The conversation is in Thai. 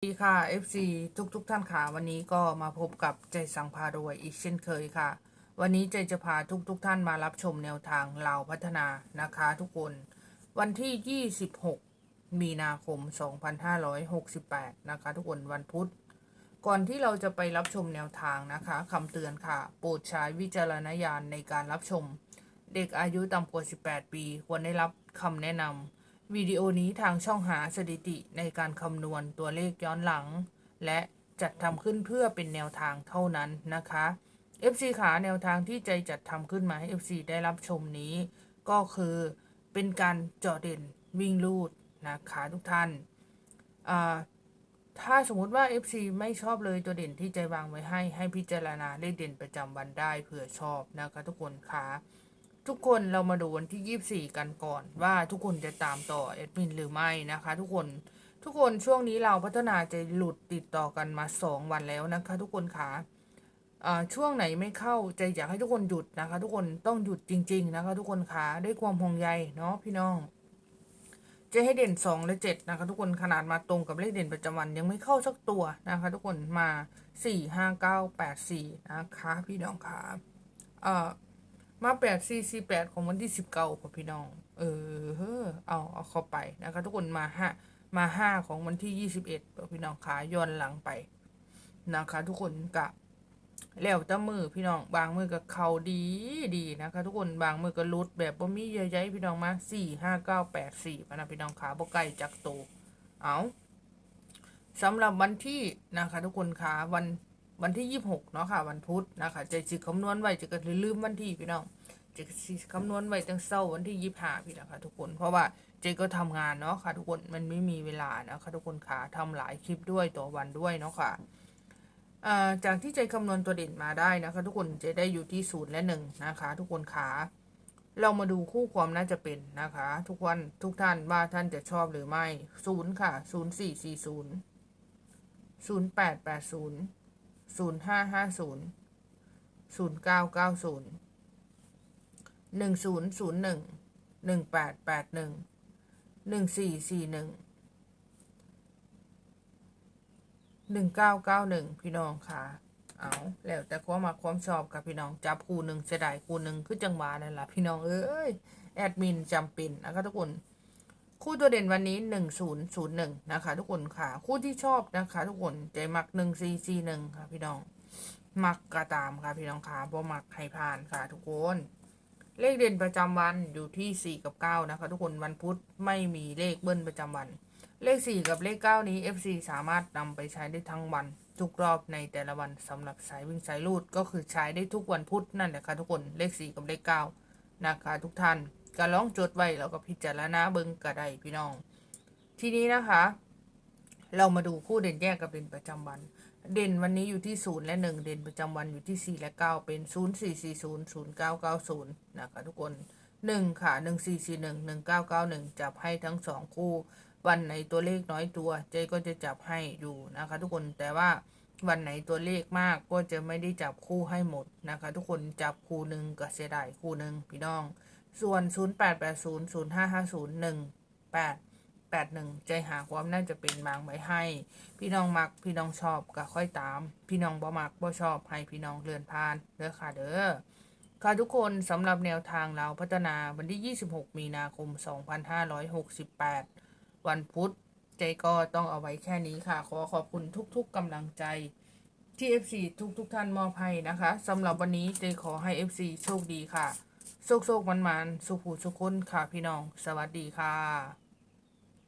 สวัสดีค่ะ FC ทุกทุกๆท่านค่ะ วันนี้ก็มาพบกับใจสังพารวยอีกเช่นเคยค่ะ วันนี้ใจจะพาทุกทุกๆท่านมารับชมแนวทางลาวพัฒนานะคะ ทุกคน วันที่ 26 มีนาคม 2568 นะคะ ทุกคนวันพุธ ก่อนที่เราจะไปรับชมแนวทางนะคะคำเตือนค่ะ โปรดใช้วิจารณญาณในการรับชม เด็กอายุต่ำกว่า 18 ปี ควรได้รับคำแนะนำ วิดีโอนี้ทางช่องหาสถิติในการคำนวณตัวเลขย้อนหลัง และจัดทำขึ้นเพื่อเป็นแนวทางเท่านั้นนะคะ FC ขาแนวทางที่ใจจัดทำขึ้นมาให้ FC ได้รับชมนี้ ก็คือเป็นการเจาะเด่นวิ่งลูดนะคะทุกท่านถ้าสมมติว่า FC ไม่ชอบเลยตัวเด่นที่ใจวางไว้ให้ให้พิจารณาเลขเด่นประจำวันได้เผื่อชอบนะคะทุกคนคะ ทุกคนเรามาดูวันที่ 24 กันก่อน ว่าทุกคนจะตามต่อแอดมินหรือไม่นะคะ ทุกคนทุกคนช่วงนี้เราพัฒนาจะหลุดติดต่อกันมา 2 วันแล้วนะคะ ทุกคนคะอ่าช่วงไหนไม่เข้าใจอยากให้ทุกคนหยุดนะคะ ทุกคนต้องหยุดจริง ๆ นะคะ ทุกคนคะด้วยความห่วงใยเนาะพี่น้องจะให้เด่น 2 และ 7 นะคะ ทุกคนขนาดมาตรงกับเลขเด่นประจำวันยังไม่เข้าสักตัวนะคะ ทุกคนมา 4 5 9 8 4 นะคะ พี่น้องคะเอ่อ มาแปดสี่สี่แปดของวันที่สิบเก้าค่ะพี่น้อง เออเฮ้อเอาเอาเข้าไปนะคะทุกคนมาห้ามาห้าของวันที่ยี่สิบเอ็ดพี่น้องขาย้อนหลังไปนะคะ ทุกคนกะแล้วแต่มือพี่น้องบางมือกับเขาดีดีนะคะ ทุกคนบางมือก็รุดแบบบ่มีเยอะแยะพี่น้องมาสี่ห้าเก้าแปดสี่นะพี่น้องขาบ่ไกลจากโตเอาสำหรับวันที่นะคะ ทุกคนขาวัน วันที่26เนาะค่ะวันพุธนะคะจะสิคำนวณไว้จะก็ลืมวันที่พี่น้องจะสิคำนวณไว้ตั้งเศร้าวันที่25พี่นะคะทุกคนเพราะว่าเจก็ทำงานเนาะค่ะทุกคนมันไม่มีเวลานะคะทุกคนค่ะทำหลายคลิปด้วยต่อวันด้วยเนาะค่ะจากที่ใจคำนวณตัวเด่นมาได้นะคะ ทุกคนจะได้อยู่ที่ศูนย์และหนึ่งนะคะ ทุกคนขาเรามาดูคู่ความน่าจะเป็นนะคะ ทุกวันทุกท่านว่าท่านจะชอบหรือไม่ศูนย์ค่ะศูนย์สี่สี่ศูนย์ศูนย์แปดแปดศูนย์ ศูนย์ห้าห้าศูนย์ศูนย์เก้าเก้าศูนย์หนึ่งศูนย์ศูนย์หนึ่งหนึ่งแปดแปดหนึ่งหนึ่งสี่สี่หนึ่งหนึ่งเก้าเก้าหนึ่งพี่น้องค่ะ เอาแล้วแต่ความมาความชอบกับพี่น้อง จับคู่หนึ่งเสียดายคู่หนึ่งคือจังหวะนั่นแหละพี่น้องเอ้ย แอดมินจำเป็นนะคะทุกคน คู่ตัวเด่นวันนี้หนึ่งศูนย์ศูนย์หนึ่งนะคะ ทุกคนค่ะ คู่ที่ชอบนะคะ ทุกคนใจมักหนึ่งซีซีหนึ่งค่ะ พี่น้อง มักกระตามค่ะ พี่น้องค่ะบ่มักให้ผ่านค่ะ ทุกคน เลขเด่นประจำวันอยู่ที่สี่กับเก้านะคะ ทุกคนวันพุธไม่มีเลขเบิ้ลประจำวัน เลขสี่กับเลขเก้านี้ FC สามารถนำไปใช้ได้ทั้งวัน ทุกรอบในแต่ละวันสำหรับสายวิ่งสายลูดก็คือใช้ได้ทุกวันพุธนั่นแหละค่ะทุกคนเลขสี่กับเลขเก้านะคะ ทุกท่าน ก็ลองจดไว้แล้วก็พิจารณาเบิ่งก็ได้พี่น้อง ทีนี้นะคะ เรามาดูคู่เด่นแยกกับเด่นประจำวัน เด่นวันนี้อยู่ที่ศูนย์และหนึ่งเด่นประจำวันอยู่ที่สี่และเก้าเป็นศูนย์สี่สี่ศูนย์ศูนย์เก้าเก้าศูนย์นะคะทุกคนหนึ่งค่ะหนึ่งสี่สี่หนึ่งหนึ่งเก้าเก้าหนึ่งจับให้ทั้งสองคู่ วันไหนตัวเลขน้อยตัวเจก็จะจับให้อยู่นะคะ ทุกคนแต่ว่าวันไหนตัวเลขมากก็จะไม่ได้จับคู่ให้หมดนะคะ ทุกคนจับคู่หนึ่งก็เสียดายคู่หนึ่งพี่น้อง ส่วน 0 8 8 0 0 5 5 0 1 8 8 1 ใจหาความน่าจะเป็นบางไว้ให้ พี่น้องมักพี่น้องชอบก็ค่อยตาม พี่น้องบ่มักบ่ชอบให้พี่น้องเลื่อนผ่านเด้อค่ะเด้อค่ะทุกคนสำหรับแนวทางเราพัฒนาวันที่ 26 มีนาคม 2568 วันพุธใจก็ต้องเอาไว้แค่นี้ค่ะ ขอขอบคุณทุกๆกำลังใจที่ FC ทุกๆท่านมอบให้นะคะสำหรับวันนี้เจขอให้ FC โชคดีค่ะ โชคโชคมันมันๆสุขหูสุขคนค่ะพี่น้อง สวัสดีค่ะ